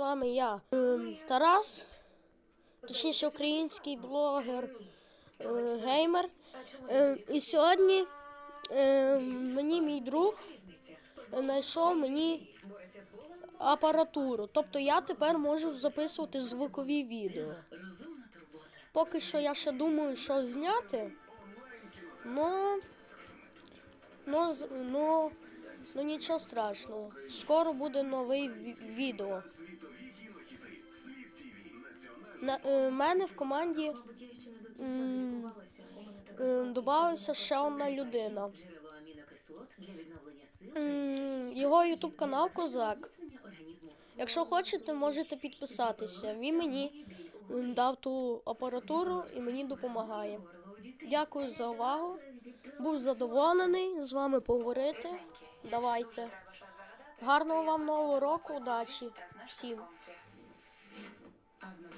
вами я ем, Тарас, точніше український блогер, е, геймер. Е, І сьогодні е, мені мій друг знайшов мені апаратуру. Тобто я тепер можу записувати звукові відео. Поки що я ще думаю, що зняти. Ну, ну, з- ну, нічого страшного. Скоро буде новий відео. На е, мене в команді е, додався ще одна людина. Його ютуб канал Козак. Якщо хочете, можете підписатися. Він мені дав ту апаратуру і мені допомагає. Дякую за увагу. Був задоволений з вами поговорити. Давайте. Гарного вам нового року, удачі всім.